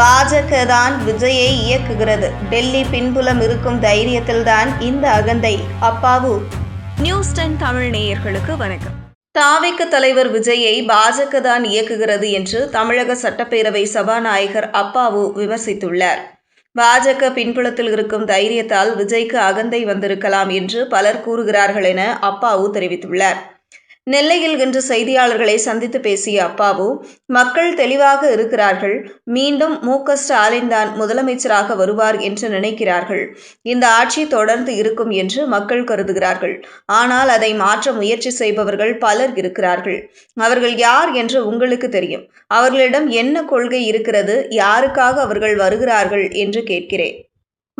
பாஜக தான் விஜயை இயக்குகிறது. டெல்லி பின்புலம் இருக்கும் தைரியத்தில்தான் இந்த அகந்தை. அப்பாவு. நியூஸ் டென் தமிழ் நேயர்களுக்கு வணக்கம். தாவிக்க தலைவர் விஜயை பாஜக தான் இயக்குகிறது என்று தமிழக சட்டப்பேரவை சபாநாயகர் அப்பாவு விமர்சித்துள்ளார். பாஜக பின்புலத்தில் இருக்கும் தைரியத்தால் விஜய்க்கு அகந்தை வந்திருக்கலாம் என்று பலர் கூறுகிறார்கள் என அப்பாவு தெரிவித்துள்ளார். நெல்லையில் இன்று செய்தியாளர்களை சந்தித்து பேசிய அப்பாவு மக்கள் தெளிவாக இருக்கிறார்கள். மீண்டும் மு. க. ஸ்டாலின் தான் முதலமைச்சராக வருவார் என்று நினைக்கிறார்கள். இந்த ஆட்சி தொடர்ந்து இருக்கும் என்று மக்கள் கருதுகிறார்கள். ஆனால் அதை மாற்ற முயற்சி செய்பவர்கள் பலர் இருக்கிறார்கள். அவர்கள் யார் என்று உங்களுக்கு தெரியும். அவர்களிடம் என்ன கொள்கை இருக்கிறது? யாருக்காக அவர்கள் வருகிறார்கள் என்று கேட்கிறேன்.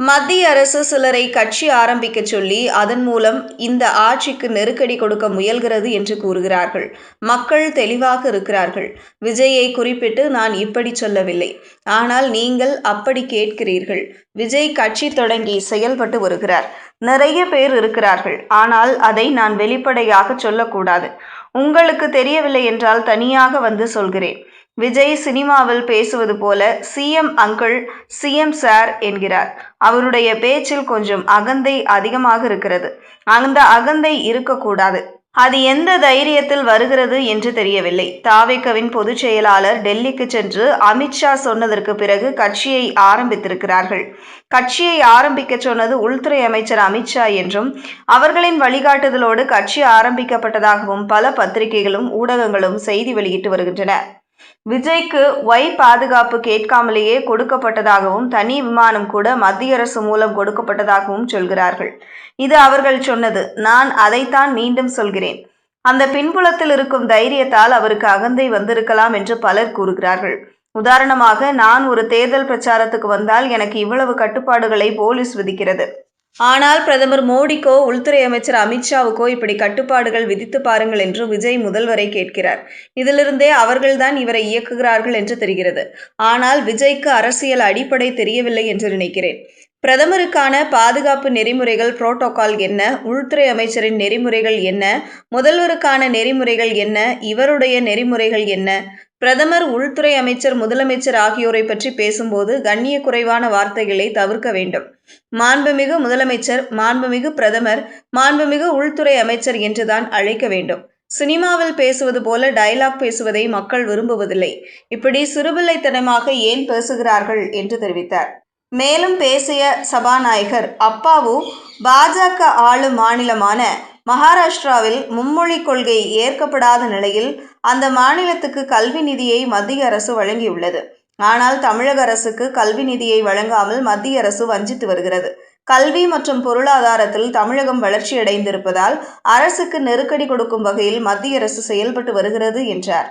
மத்திய அரசு சிலரை கட்சி ஆரம்பிக்க சொல்லி அதன் மூலம் இந்த ஆட்சிக்கு நெருக்கடி கொடுக்க முயல்கிறது என்று கூறுகிறார்கள். மக்கள் தெளிவாக இருக்கிறார்கள். விஜயை குறிப்பிட்டு நான் இப்படி சொல்லவில்லை. ஆனால் நீங்கள் அப்படி கேட்கிறீர்கள். விஜய் கட்சி தொடங்கி செயல்பட்டு வருகிறார். நிறைய பேர் இருக்கிறார்கள். ஆனால் அதை நான் வெளிப்படையாக சொல்லக்கூடாது. உங்களுக்கு தெரியவில்லை என்றால் தனியாக வந்து சொல்கிறேன். விஜய் சினிமாவில் பேசுவது போல சிஎம் அங்கிள் சிஎம் சார் என்கிறார். அவருடைய பேச்சில் கொஞ்சம் அகந்தை அதிகமாக இருக்கிறது. அந்த அகந்தை இருக்கக்கூடாது. அது எந்த தைரியத்தில் வருகிறது என்று தெரியவில்லை. தாவேக்கவின் பொதுச் செயலாளர் டெல்லிக்கு சென்று அமித்ஷா சொன்னதற்கு பிறகு கட்சியை ஆரம்பித்திருக்கிறார்கள். கட்சியை ஆரம்பிக்க சொன்னது உள்துறை அமைச்சர் அமித்ஷா என்றும் அவர்களின் வழிகாட்டுதலோடு கட்சி ஆரம்பிக்கப்பட்டதாகவும் பல பத்திரிகைகளும் ஊடகங்களும் செய்தி வெளியிட்டு வருகின்றன. விஜய்க்கு ஒய் பாதுகாப்பு கேட்காமலேயே கொடுக்கப்பட்டதாகவும் தனி விமானம் கூட மத்திய அரசு மூலம் கொடுக்கப்பட்டதாகவும் சொல்கிறார்கள். இது அவர்கள் சொன்னது. நான் அதைத்தான் மீண்டும் சொல்கிறேன். அந்த பின்புலத்தில் இருக்கும் தைரியத்தால் அவருக்கு அகந்தை வந்திருக்கலாம் என்று பலர் கூறுகிறார்கள். உதாரணமாக நான் ஒரு தேர்தல் பிரச்சாரத்துக்கு வந்தால் எனக்கு இவ்வளவு கட்டுப்பாடுகளை போலீஸ் விதிக்கிறது. ஆனால் பிரதமர் மோடிக்கோ உள்துறை அமைச்சர் அமித்ஷாவுக்கோ இப்படி கட்டுப்பாடுகள் விதித்து பாருங்கள் என்று விஜய் முதல்வரை கேட்கிறார். இதிலிருந்தே அவர்கள்தான் இவரை இயக்குகிறார்கள் என்று தெரிகிறது. ஆனால் விஜய்க்கு அரசியல் அடிப்படை தெரியவில்லை என்று நினைக்கிறேன். பிரதமருக்கான பாதுகாப்பு நெறிமுறைகள் புரோட்டோகால் என்ன? உள்துறை அமைச்சரின் நெறிமுறைகள் என்ன? முதல்வருக்கான நெறிமுறைகள் என்ன? இவருடைய நெறிமுறைகள் என்ன? பிரதமர் உள்துறை அமைச்சர் முதலமைச்சர் ஆகியோரை பற்றி பேசும்போது கண்ணிய குறைவான வார்த்தைகளை தவிர்க்க வேண்டும். மாண்புமிகு முதலமைச்சர் மாண்புமிகு பிரதமர் மாண்புமிகு உள்துறை அமைச்சர் என்றுதான் அழைக்க வேண்டும். சினிமாவில் பேசுவது போல டயலாக் பேசுவதை மக்கள் விரும்புவதில்லை. இப்படி சிறுபிள்ளைத்தனமாக ஏன் பேசுகிறார்கள் என்று தெரிவித்தார். மேலும் பேசிய சபாநாயகர் அப்பாவு பாஜக ஆளும் மாநிலமான மகாராஷ்டிராவில் மும்மொழி கொள்கை ஏற்கப்படாத நிலையில் அந்த மாநிலத்துக்கு கல்வி நிதியை மத்திய அரசு வழங்கியுள்ளது. ஆனால் தமிழக அரசுக்கு கல்வி நிதியை வழங்காமல் மத்திய அரசு வஞ்சித்து வருகிறது. கல்வி மற்றும் பொருளாதாரத்தில் தமிழகம் வளர்ச்சியடைந்திருப்பதால் அரசுக்கு நெருக்கடி கொடுக்கும் வகையில் மத்திய அரசு செயல்பட்டு வருகிறது என்றார்.